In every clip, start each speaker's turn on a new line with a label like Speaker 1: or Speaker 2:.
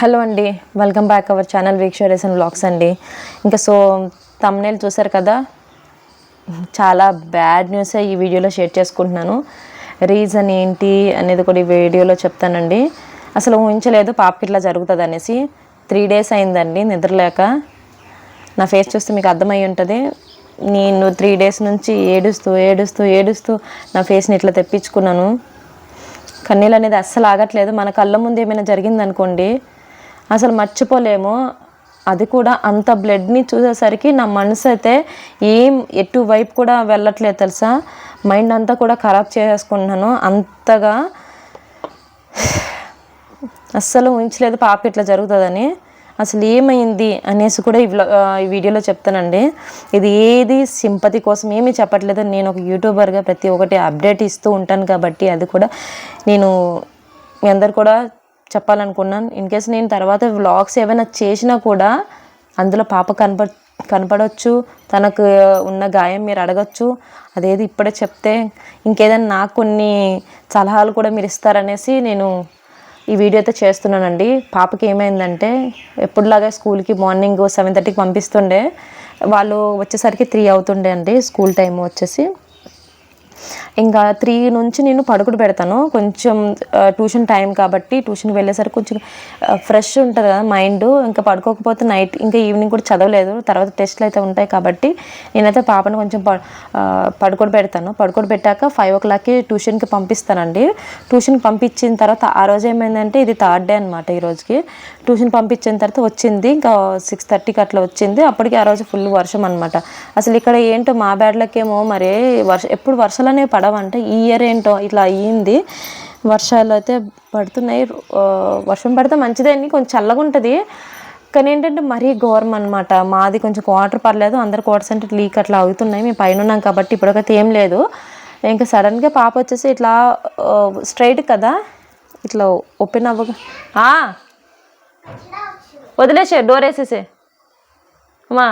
Speaker 1: Hello అండి. Welcome back our channel వీక్షరేసన్ blogs అండి. ఇంకా సో తమ్నేల్ చూసారు కదా? చాలా బ్యాడ్ న్యూస్ ఈ వీడియోలో షేర్ చేసుకుంటున్నాను. రీజన్ ఏంటి అనేది కూడా ఈ వీడియోలో చెప్తానండి. అసలు ఊహించలేదు పాపకి ఇట్లా జరుగుతుంది అనేసి. త్రీ డేస్ అయిందండి నిద్రలేక నా ఫేస్ చూస్తే మీకు అర్థమై ఉంటుంది. నేను త్రీ డేస్ నుంచి ఏడుస్తూ ఏడుస్తూ ఏడుస్తూ నా ఫేస్ని ఇట్లా తెప్పించుకున్నాను. కన్నీళ్ళు అనేది అస్సలు ఆగట్లేదు. మన కళ్ళ ముందు ఏమైనా జరిగిందనుకోండి అసలు మర్చిపోలేము. అది కూడా అంత బ్లడ్ని చూసేసరికి నా మనసు అయితే ఏం ఎటు వైపు కూడా వెళ్ళట్లేదు తెలుసా? మైండ్ అంతా కూడా ఖరాబ్ చేసేసుకుంటున్నాను. అంతగా అస్సలు ఊహించలేదు పాప ఇట్లా జరుగుతుందని. అసలు ఏమైంది అనేసి కూడా ఈ ఈ వీడియోలో చెప్తానండి. ఇది ఏది సింపతి కోసం ఏమీ చెప్పట్లేదు. నేను ఒక యూట్యూబర్గా ప్రతి ఒక్కటి అప్డేట్ ఇస్తూ ఉంటాను కాబట్టి అది కూడా నేను మీ అందరు కూడా చెప్పాలనుకున్నాను. ఇన్ కేస్ నేను తర్వాత వ్లాగ్స్ ఏమైనా చేసినా కూడా అందులో పాప కనప కనపడవచ్చు తనకు ఉన్న గాయం మీరు అడగచ్చు అదేది ఇప్పుడే చెప్తే ఇంకేదైనా నాకు కొన్ని సలహాలు కూడా మీరు ఇస్తారనేసి నేను ఈ వీడియో అయితే చేస్తున్నానండి. పాపకి ఏమైందంటే ఎప్పుడులాగా స్కూల్కి మార్నింగ్ సెవెన్ థర్టీకి పంపిస్తుండే. వాళ్ళు వచ్చేసరికి త్రీ అవుతుండే అండి స్కూల్ టైం వచ్చేసి. ఇంకా త్రీ నుంచి నేను పడుకుడు పెడతాను. కొంచెం ట్యూషన్ టైం కాబట్టి ట్యూషన్కి వెళ్ళేసరికి కొంచెం ఫ్రెష్ ఉంటుంది కదా మైండ్. ఇంకా పడుకోకపోతే నైట్ ఇంకా ఈవినింగ్ కూడా చదవలేదు. తర్వాత టెస్ట్లు అయితే ఉంటాయి కాబట్టి నేనైతే పాపను కొంచెం పడుకోడు పెడతాను. పడుకోడు పెట్టాక ఫైవ్ ఓ క్లాక్కి ట్యూషన్కి పంపిస్తానండి. ట్యూషన్కి పంపించిన తర్వాత ఆ రోజు ఏమైందంటే ఇది థర్డ్ డే అనమాట ఈ రోజుకి. ట్యూషన్ పంపించిన తర్వాత వచ్చింది. ఇంకా సిక్స్ థర్టీకి అట్లా వచ్చింది. అప్పటికి ఆ రోజు ఫుల్ వర్షం అనమాట అసలు ఇక్కడ ఏంటో మా బ్యాడ్లకేమో మరి వర్ష ఎప్పుడు వర్షాలనే పడవంటే. ఈ ఇయర్ ఏంటో ఇట్లా అయ్యింది. వర్షాలు అయితే పడుతున్నాయి. వర్షం పడితే మంచిదే అని కొంచెం చల్లగా ఉంటుంది. కానీ ఏంటంటే మరీ ఘోరం అనమాట మాది కొంచెం క్వార్టర్ పర్లేదు. అందరు క్వార్టర్స్ సెంటర్ లీక్ అట్లా అవుతున్నాయి. మేము పైన ఉన్నాం కాబట్టి ఇప్పటికైతే ఏం లేదు. ఇంకా సడన్గా పాప వచ్చేసి ఇట్లా స్ట్రైట్ కదా? ఇట్లా ఓపెన్ అవ్వగా వదిలేసే డోర్ వేసేసే అమ్మా!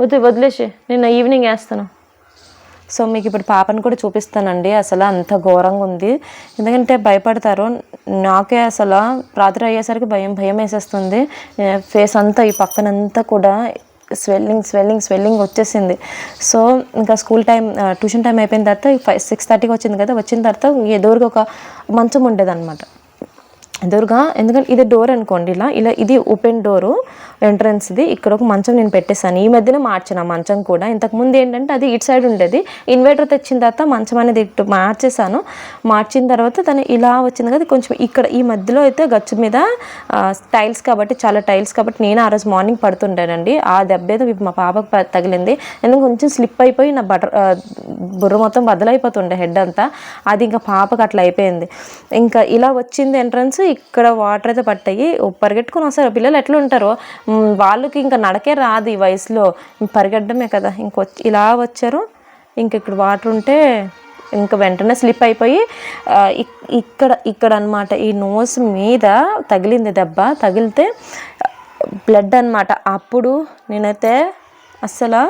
Speaker 1: వద్దు వదిలేసే నిన్న ఈవినింగ్ వేస్తాను. సో మీకు ఇప్పుడు పాపను కూడా చూపిస్తానండి. అసలు అంత ఘోరంగా ఉంది. ఎందుకంటే భయపడతారు. నాకే అసలు రాత్రి అయ్యేసరికి భయం భయం వేసేస్తుంది. ఫేస్ అంతా ఈ పక్కనంతా కూడా స్వెల్లింగ్ స్వెల్లింగ్ స్వెల్లింగ్ వచ్చేసింది. సో ఇంకా స్కూల్ టైం ట్యూషన్ టైం అయిపోయిన తర్వాత ఫైవ్ సిక్స్ థర్టీకి వచ్చింది కదా వచ్చిన తర్వాత ఎదురుగా ఒక మంచం ఉండేదన్నమాట. ఎదురుగా ఎందుకంటే ఇది డోర్ అనుకోండి ఇలా. ఇలా ఇది ఓపెన్ డోరు ఎంట్రన్స్ది ఇక్కడ ఒక మంచం నేను పెట్టేశాను. ఈ మధ్యన మార్చిన మంచం కూడా. ఇంతకుముందు ఏంటంటే అది ఇటు సైడ్ ఉండేది. ఇన్వర్టర్ తెచ్చిన తర్వాత మంచం అనేది ఇటు మార్చేసాను మార్చిన తర్వాత తను ఇలా వచ్చింది కదా కొంచెం ఇక్కడ ఈ మధ్యలో అయితే గచ్చు మీద టైల్స్ కాబట్టి చాలా టైల్స్ కాబట్టి నేను ఆ రోజు మార్నింగ్ పడుతుంటానండి ఆ దెబ్బ ఏదో మా పాపకు తగిలింది. ఎందుకంటే కొంచెం స్లిప్ అయిపోయి నా బటర్ బుర్ర మొత్తం బద్దలైపోతుండే హెడ్ అంతా. అది ఇంకా పాపకు అట్లా అయిపోయింది. ఇంకా ఇలా వచ్చింది ఎంట్రన్స్ ఇక్కడ వాటర్ అయితే పట్టాయి. పరిగెట్టుకుని వస్తారు. పిల్లలు ఎట్లా ఉంటారో? వాళ్ళకి ఇంకా నడకే రాదు ఈ వయసులో. పరిగెట్టడమే కదా. ఇంకొచ్చి ఇలా వచ్చారు. ఇంక ఇక్కడ వాటర్ ఉంటే ఇంకా వెంటనే స్లిప్ అయిపోయి ఇక్కడ ఇక్కడ అన్నమాట ఈ నోస్ మీద తగిలింది దెబ్బ. తగిలితే బ్లడ్ అన్నమాట. అప్పుడు నేనైతే అసలు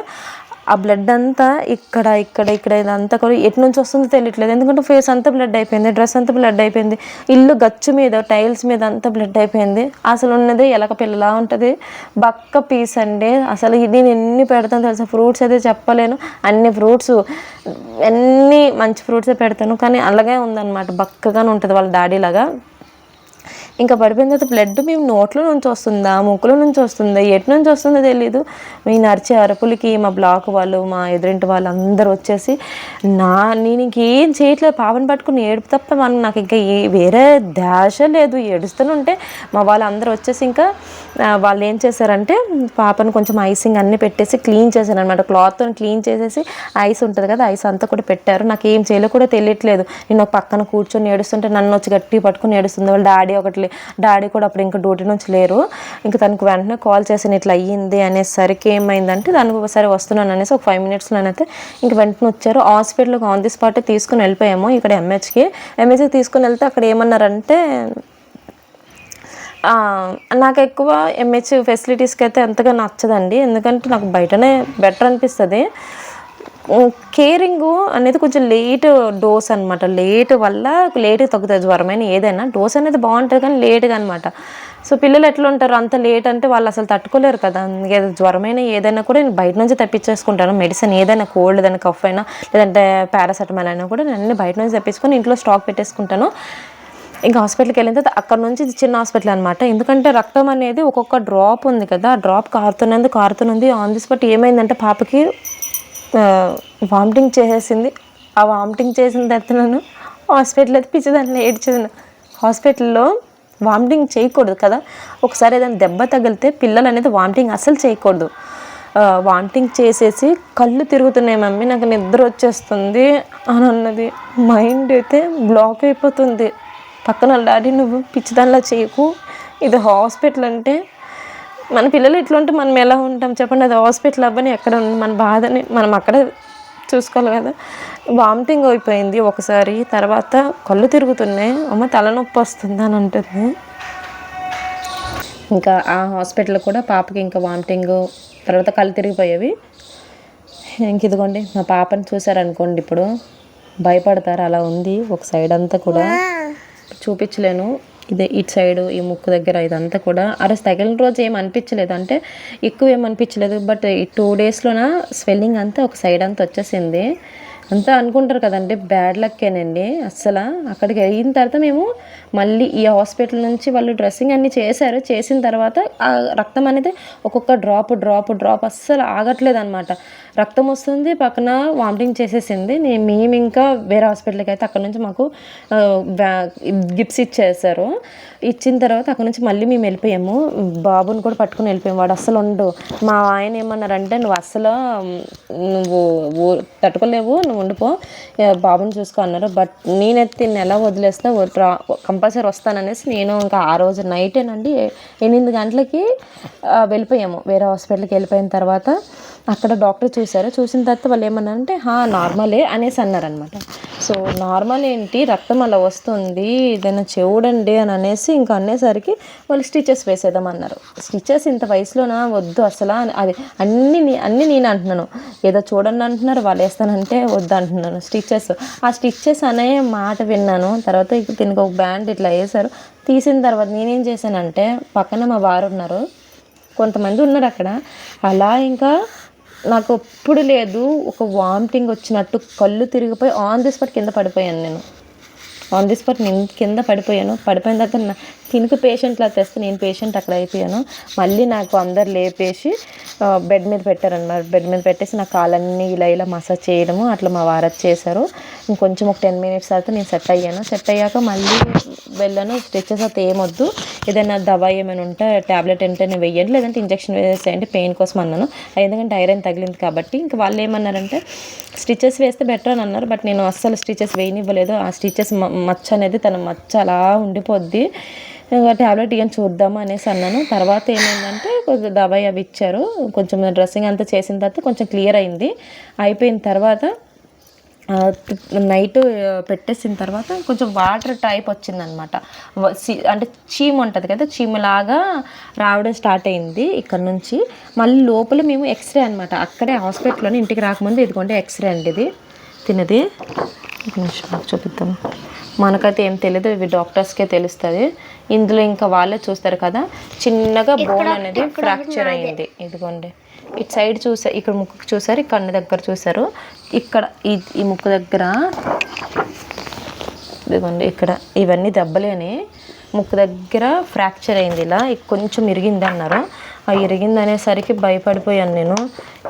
Speaker 1: ఆ బ్లడ్ అంతా ఇక్కడ ఇక్కడ ఇక్కడ ఇదంతా కూడా ఎటు నుంచి వస్తుందో తెలియట్లేదు. ఎందుకంటే ఫేస్ అంతా బ్లడ్ అయిపోయింది డ్రెస్ అంతా బ్లడ్ అయిపోయింది ఇల్లు గచ్చు మీద టైల్స్ మీద అంతా బ్లడ్ అయిపోయింది. అసలు ఉన్నది ఎలక పిల్లలా ఉంటుంది. బక్క పీస్ అండి. అసలు నేను ఎన్ని పెడతాను తెలుసా? ఫ్రూట్స్ అయితే చెప్పలేను. అన్ని ఫ్రూట్స్ అన్ని మంచి ఫ్రూట్సే పెడతాను. కానీ అలాగే ఉందన్నమాట. బక్కగానే ఉంటుంది వాళ్ళ డాడీలాగా ఇంకా పడిపోయిన తర్వాత బ్లడ్ మేము నోట్లో నుంచి వస్తుందా ముక్కులో నుంచి వస్తుందా ఎటు నుంచి వస్తుందో తెలియదు మీ నడిచే అరుపులకి మా బ్లాక్ వాళ్ళు మా ఎదురింటి వాళ్ళు అందరూ వచ్చేసి నా నేను ఇంకేం చేయట్లేదు పాపను పట్టుకుని ఏడుపు తప్ప మనం నాకు ఇంకా ఏ వేరే దాశ లేదు ఏడుస్తూనే ఉంటే మా వాళ్ళందరూ వచ్చేసి ఇంకా వాళ్ళు ఏం చేశారంటే పాపను కొంచెం ఐసింగ్ అన్నీ పెట్టేసి క్లీన్ చేశారు అనమాట క్లాత్తో క్లీన్ చేసేసి ఐస్ ఉంటుంది కదా ఐస్ అంతా కూడా పెట్టారు. నాకు ఏం చేయాలో కూడా తెలియట్లేదు. నేను ఒక పక్కన కూర్చొని ఏడుస్తుంటే నన్ను వచ్చి గట్టి పట్టుకుని ఏడుస్తుంది. వాళ్ళ డాడీ ఒకటి డాడీ కూడా అప్పుడు ఇంకా డ్యూటీ నుంచి లేరు. ఇంకా తనకు వెంటనే కాల్ చేసాను ఇట్లా అయ్యింది అనేసరికి ఏమైందంటే దానికి ఒకసారి వస్తున్నాను అనేసి ఒక ఫైవ్ మినిట్స్లోనైతే ఇంక వెంటనే వచ్చారు. హాస్పిటల్కి ఆన్ ది స్పాట్ తీసుకుని వెళ్ళిపోయాము. ఇక్కడ ఎంహెచ్కి ఎంహెచ్కి తీసుకుని వెళ్తే అక్కడ ఏమన్నారంటే నాకు ఎక్కువ ఎంహెచ్ ఫెసిలిటీస్కి అయితే అంతగా నచ్చదండి. ఎందుకంటే నాకు బయటనే బెటర్ అనిపిస్తుంది. కేరింగ్ అనేది కొంచెం లేట్ డోస్ అనమాట లేట్ వల్ల లేట్ తగ్గుతుంది జ్వరమైన ఏదైనా. డోస్ అనేది బాగుంటుంది కానీ లేట్గా అనమాట సో పిల్లలు ఎట్లా ఉంటారు అంత లేట్ అంటే వాళ్ళు అసలు తట్టుకోలేరు కదా. ఏదో జ్వరమైన ఏదైనా కూడా నేను బయట నుంచి తెప్పించేసుకుంటాను. మెడిసిన్ ఏదైనా కోల్డ్ ఏదైనా కఫ్ అయినా లేదంటే పారాసెటమాల్ అయినా కూడా నేను అన్ని బయట నుంచి తెప్పించుకొని ఇంట్లో స్టాక్ పెట్టేసుకుంటాను. ఇంకా హాస్పిటల్కి వెళ్ళిన తర్వాత అక్కడ నుంచి చిన్న హాస్పిటల్ అనమాట ఎందుకంటే రక్తం అనేది ఒక్కొక్క డ్రాప్ ఉంది కదా ఆ డ్రాప్ కారుతున్నది కారుతున్నది ఆన్ ది స్పాట్ ఏమైందంటే పాపకి వామిటింగ్ చేసేసింది. ఆ వామిటింగ్ చేసిన తర్వాత నన్ను హాస్పిటల్ అయితే పిచ్చిదాన్ని ఏడ్చేది హాస్పిటల్లో వామిటింగ్ చేయకూడదు కదా. ఒకసారి ఏదైనా దెబ్బ తగిలితే పిల్లలు అనేది వామిటింగ్ అసలు చేయకూడదు. వామిటింగ్ చేసేసి కళ్ళు తిరుగుతున్నాయి మమ్మీ నాకు నిద్ర వచ్చేస్తుంది అని అన్నది. మైండ్ అయితే బ్లాక్ అయిపోతుంది. పక్కన డాడీ నువ్వు పిచ్చిదానిలా చేయకు. ఇది హాస్పిటల్ అంటే మన పిల్లలు ఎట్లా ఉంటే మనం ఎలా ఉంటాం? చెప్పండి అది హాస్పిటల్ అవ్వని ఎక్కడ మన బాధని మనం అక్కడ చూసుకోవాలి కదా. వామిటింగ్ అయిపోయింది ఒకసారి తర్వాత కళ్ళు తిరుగుతున్నాయి. అమ్మ తలనొప్పి వస్తుంది అని అంటుంది. ఇంకా ఆ హాస్పిటల్ కూడా పాపకి ఇంకా వామిటింగ్ తర్వాత కళ్ళు తిరిగిపోయేవి. ఇంక ఇదిగోండి మా పాపని చూసారనుకోండి ఇప్పుడు. భయపడతారు అలా ఉంది ఒక సైడ్ అంతా కూడా. చూపించలేను. ఇదే ఇటు సైడ్ ఈ ముక్కు దగ్గర ఇదంతా కూడా. అరే తగిలిన రోజు ఏం అనిపించలేదు. అంటే ఎక్కువ ఏం అనిపించలేదు. బట్ ఈ టూ డేస్లోన స్వెల్లింగ్ అంతా ఒక సైడ్ అంతా వచ్చేసింది. అంతా అనుకుంటారు కదండి బ్యాడ్ లక్కేనండి అస్సలు అక్కడికి అయిన తర్వాత మేము మళ్ళీ ఈ హాస్పిటల్ నుంచి వాళ్ళు డ్రెస్సింగ్ అన్నీ చేశారు. చేసిన తర్వాత ఆ రక్తం అనేది ఒక్కొక్క డ్రాప్ డ్రాప్ డ్రాప్ అస్సలు ఆగట్లేదు అనమాట రక్తం వస్తుంది పక్కన వామిటింగ్ చేసేసింది. నేను మేము ఇంకా వేరే హాస్పిటల్కి అయితే అక్కడ నుంచి మాకు గిప్స్ ఇచ్చేసారు ఇచ్చిన తర్వాత అక్కడ నుంచి మళ్ళీ మేము వెళ్ళిపోయాము. బాబుని కూడా పట్టుకుని వెళ్ళిపోయాము. వాడు అస్సలు ఉండు. మా ఆయన ఏమన్నారంటే నువ్వు అస్సలు నువ్వు తట్టుకోలేవు. నువ్వు ఉండిపో. బాబుని చూసుకో అన్నారు. బట్ నేనైతే దీన్ని ఎలా వదిలేస్తా కంపల్సరీ వస్తాననేసి నేను ఇంకా ఆ రోజు నైటేనండి ఎనిమిది గంటలకి వెళ్ళిపోయాము. వేరే హాస్పిటల్కి వెళ్ళిపోయిన తర్వాత అక్కడ డాక్టర్ చూశారు. చూసిన తర్వాత వాళ్ళు ఏమన్నారంటే హా నార్మలే అనేసి అన్నారనమాట సో నార్మల్ ఏంటి? రక్తం అలా వస్తుంది. ఏదైనా చూడండి అని అనేసి ఇంకా అనేసరికి వాళ్ళు స్టిచెస్ వేసేద్దామన్నారు స్టిచెస్ ఇంత వయసులోనా? వద్దు అసలు అది అన్ని అన్నీ అన్ని నేను అంటున్నాను. ఏదో చూడండి అంటున్నారు వాళ్ళు వేస్తానంటే వద్దు అంటున్నాను. స్టిచెస్ ఆ స్టిచెస్ అనే మాట విన్నాను. తర్వాత ఇక దీనికి ఒక బ్యాండ్ ఇట్లా వేశారు. తీసిన తర్వాత నేనేం చేశానంటే పక్కన మా వారు ఉన్నారు. కొంతమంది ఉన్నారు అక్కడ. అలా ఇంకా నాకు ఎప్పుడు లేదు ఒక వామిటింగ్ వచ్చినట్టు కళ్ళు తిరిగిపోయి ఆన్ ది స్పాట్ కింద పడిపోయాను నేను. ఆన్ ది స్పాట్ నేను కింద పడిపోయాను. పడిపోయిన తర్వాత తినుకు పేషెంట్లా తెస్తే నేను పేషెంట్ అక్కడ అయిపోయాను. మళ్ళీ నాకు అందరు లేపేసి బెడ్ మీద పెట్టారన్నమాట. బెడ్ మీద పెట్టేసి నా కాళ్ళన్నీ ఇలా ఇలా మసాజ్ చేయడము అట్లా మా వారత్ చేశారు. ఇంకొంచెం ఒక టెన్ మినిట్స్ తర్వాత నేను సెట్ అయ్యాను. సెట్ అయ్యాక మళ్ళీ వెళ్ళాను. స్టిచెస్ అయితే ఏమొద్దు. ఏదైనా దవా ఏమైనా ఉంటే ట్యాబ్లెట్ ఏంటనే వేయండి. లేదంటే ఇంజక్షన్ వేసేయండి. పెయిన్ కోసం అన్నాను. ఎందుకంటే ఐరన్ తగిలింది కాబట్టి. ఇంకా వాళ్ళు ఏమన్నారంటే స్టిచెస్ వేస్తే బెటర్ అని అన్నారు. బట్ నేను అస్సలు స్టిచెస్ వేయనివ్వలేదు. ఆ స్టిచెస్ మచ్చ అనేది తన మచ్చ అలా ఉండిపోద్ది. ఇంకా ట్యాబ్లెట్ ఇవన్నీ చూద్దాము అనేసి అన్నాను. తర్వాత ఏమైందంటే కొంచెం దబాయి అవి ఇచ్చారు. కొంచెం డ్రెస్సింగ్ అంతా చేసిన తర్వాత కొంచెం క్లియర్ అయింది. అయిపోయిన తర్వాత నైట్ పెట్టేసిన తర్వాత కొంచెం వాటర్ టైప్ వచ్చిందనమాట. అంటే చీమ్ ఉంటుంది కదా చీమలాగా రావడం స్టార్ట్ అయింది ఇక్కడ నుంచి. మళ్ళీ లోపల మేము ఎక్స్రే అనమాట అక్కడే హాస్పిటల్లోనే ఇంటికి రాకముందు ఇదిగోండి ఎక్స్రే అండి ఇది. తినది ఒక నిమిషం నాకు చూపిద్దాం. మనకైతే ఏం తెలియదు ఇవి డాక్టర్స్కే తెలుస్తుంది. ఇందులో ఇంకా వాళ్ళే చూస్తారు కదా చిన్నగా బోన్ అనేది ఫ్రాక్చర్ అయ్యింది. ఇదిగోండి. ఇటు సైడ్ చూసా ఇక్కడ ముక్కు చూసారు ఈ కన్ను దగ్గర చూసారు. ఇక్కడ ఈ ఈ ముక్కు దగ్గర ఇదిగోండి ఇక్కడ ఇవన్నీ దెబ్బలేని ముక్కు దగ్గర ఫ్రాక్చర్ అయింది ఇలా. కొంచెం ఇరిగింది అన్నారు. ఆ ఇరిగింది అనేసరికి భయపడిపోయాను నేను.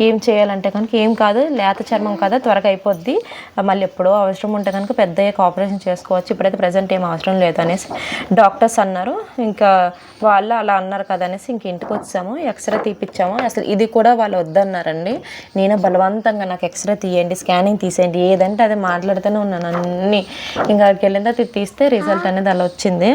Speaker 1: ఏం చేయాలంటే కనుక ఏం కాదు లేత చర్మం కదా త్వరగా అయిపోద్ది. మళ్ళీ ఎప్పుడో అవసరం ఉంటే కనుక పెద్ద ఆపరేషన్ చేసుకోవచ్చు. ఇప్పుడైతే ప్రజెంట్ ఏం అవసరం లేదు అనేసి డాక్టర్స్ అన్నారు. ఇంకా వాళ్ళు అలా అన్నారు కదా అనేసి ఇంక ఇంటికి వచ్చాము ఎక్స్రే తీపిచ్చాము. అసలు ఇది కూడా వాళ్ళు వద్దన్నారండి. నేను బలవంతంగా నాకు ఎక్స్రే తీయండి స్కానింగ్ తీసేయండి ఏదంటే అది మాట్లాడుతూనే ఉన్నాను అన్నీ. ఇంకా అక్కడికి వెళ్ళిన తర్వాత తీస్తే రిజల్ట్ అనేది అలా వచ్చింది.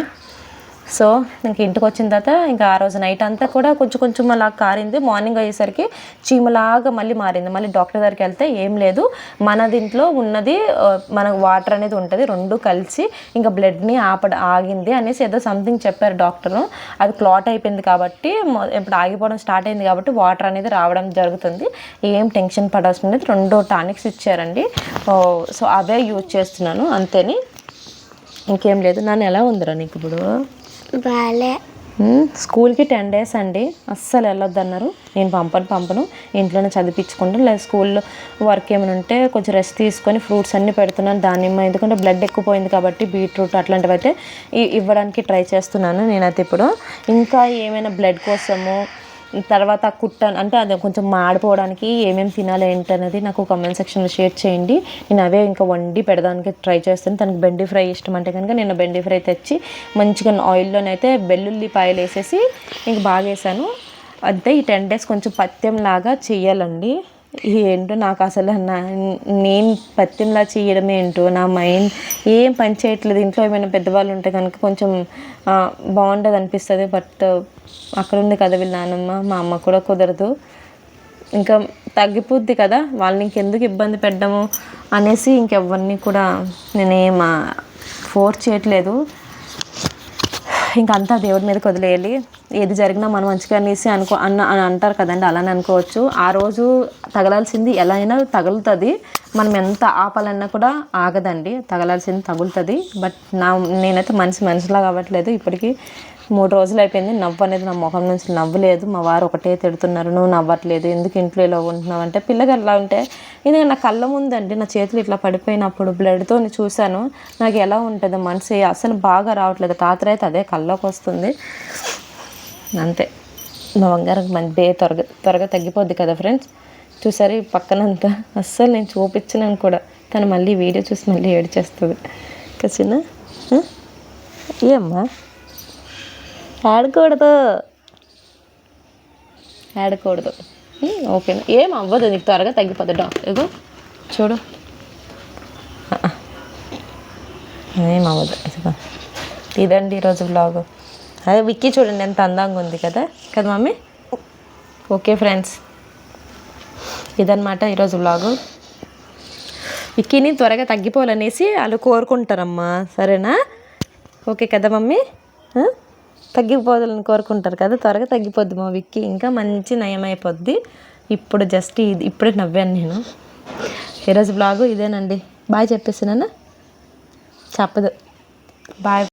Speaker 1: సో ఇంక ఇంటికి వచ్చిన తర్వాత ఇంకా ఆ రోజు నైట్ అంతా కూడా కొంచెం కొంచెం అలా కారింది. మార్నింగ్ అయ్యేసరికి చీమలాగా మళ్ళీ మారింది. మళ్ళీ డాక్టర్ దగ్గరికి వెళ్తే ఏం లేదు. మన దీంట్లో ఉన్నది మన మనకు వాటర్ అనేది ఉంటుంది. రెండు కలిసి ఇంకా బ్లడ్ని ఆపడ ఆగింది అనేసి ఏదో సంథింగ్ చెప్పారు డాక్టరు అది క్లాట్ అయిపోయింది కాబట్టి ఇప్పుడు ఆగిపోవడం స్టార్ట్ అయింది కాబట్టి వాటర్ అనేది రావడం జరుగుతుంది. ఏం టెన్షన్ పడాల్సిన రెండు టానిక్స్ ఇచ్చారండి. సో అవే యూజ్ చేస్తున్నాను. అంతేని. ఇంకేం లేదు. నన్ను ఎలా ఉందిరా నీకు ఇప్పుడు?
Speaker 2: బాలే.
Speaker 1: స్కూల్కి టెన్ డేస్ అండి. అస్సలు వెళ్ళొద్దు అన్నారు నేను పంపను పంపను. ఇంట్లోనే చదివించుకుంటాను లేదా స్కూల్లో వర్క్ ఏమైనా ఉంటే కొంచెం రెస్ట్ తీసుకొని ఫ్రూట్స్ అన్నీ పెడుతున్నాను. దానిమ్మ ఎందుకంటే బ్లడ్ ఎక్కువ పోయింది కాబట్టి బీట్రూట్ అట్లాంటివి అయితే ఇవ్వడానికి ట్రై చేస్తున్నాను నేనైతే ఇప్పుడు. ఇంకా ఏమైనా బ్లడ్ కోసము తర్వాత కుట్ట అంటే అది కొంచెం మాడిపోవడానికి ఏమేమి తినాలి ఏంటనేది నాకు కామెంట్ సెక్షన్లో షేర్ చేయండి. నేను అవే ఇంకా వండి పెడదానికి ట్రై చేస్తాను. తనకి బెండి ఫ్రై ఇష్టం అంటే కనుక నేను బెండి ఫ్రై తెచ్చి మంచిగా ఆయిల్లోనైతే వెల్లుల్లిపాయలు వేసేసి ఇంక బాగా వేసాను అంతే ఈ టెన్ డేస్ కొంచెం పత్యంలాగా చేయాలండి ఏంటో నాకు అసలు నా నేను పత్యంలా చేయడం ఏంటో నా మైండ్ ఏం పని చేయట్లేదు. ఇంట్లో ఏమైనా పెద్దవాళ్ళు ఉంటే కనుక కొంచెం బాగుంటుంది అనిపిస్తుంది. బట్ అక్కడ ఉంది కదా వీళ్ళ నాన్నమ్మ మా అమ్మ కూడా కుదరదు. ఇంకా తగ్గిపోద్ది కదా. వాళ్ళని ఇంకెందుకు ఇబ్బంది పెట్టడము అనేసి ఇంకెవరిని కూడా నేనేం ఫోర్స్ చేయట్లేదు. ఇంకంతా అంతా దేవుడి మీద వదిలేయాలి. ఏది జరిగినా మనం మంచిగా అనేసి అనుకో అన్న అని అంటారు కదండి అలానే అనుకోవచ్చు. ఆ రోజు తగలాల్సింది ఎలా అయినా తగులుతుంది. మనం ఎంత ఆపాలన్నా కూడా ఆగదండి తగలాల్సింది తగులుతుంది. బట్ నా నేనైతే మనిషి మనిషిలా కావట్లేదు. ఇప్పటికీ మూడు రోజులు అయిపోయింది. నవ్వు అనేది నా ముఖం నుంచి నవ్వలేదు. మా వారు ఒకటే తిడుతున్నారు నువ్వు నవ్వట్లేదు ఎందుకు ఇంట్లో ఇలా ఉంటున్నావు? అంటే పిల్లగా ఎలా ఉంటే ఇది నా కళ్ళ ముందండి. నా చేతులు ఇట్లా పడిపోయినప్పుడు బ్లడ్తో చూశాను. నాకు ఎలా ఉంటుంది? మనసు అసలు బాగా రావట్లేదు. రాత్రి అయితే అదే కళ్ళలోకి వస్తుంది. అంతే. మా బంగారం మంచి బే త్వరగా త్వరగా తగ్గిపోద్ది కదా ఫ్రెండ్స్ చూసారు ఈ పక్కనంతా? అస్సలు నేను చూపించినాను కూడా. తను మళ్ళీ వీడియో చూసి మళ్ళీ ఏడ్చేస్తుంది కసిన? ఏమ్మా ఆడకూడదు. ఆడకూడదు. ఓకే. ఏం అవ్వదు నీకు త్వరగా తగ్గిపోద్ది. డాక్టర్ ఏదో చూడు. ఏం అవ్వదు ఇదండి ఈరోజు బ్లాగు అదే విక్కీ చూడండి ఎంత అందంగా ఉంది కదా. కదా మమ్మీ? Okay friends. ఇదన్నమాట ఈరోజు బ్లాగు విక్కీని త్వరగా తగ్గిపోవాలనేసి వాళ్ళు కోరుకుంటారమ్మా. సరేనా? ఓకే కదా మమ్మీ? తగ్గిపోదాలని తగ్గిపోవాలని కోరుకుంటారు కదా త్వరగా తగ్గిపోద్ది మా విక్కీ. ఇంకా మంచి నయం ఇప్పుడు జస్ట్ ఇది ఇప్పుడే నవ్వాను నేను. ఈరోజు బ్లాగు ఇదేనండి. బాయ్ చెప్పేసినానా చెప్పదు. బాయ్.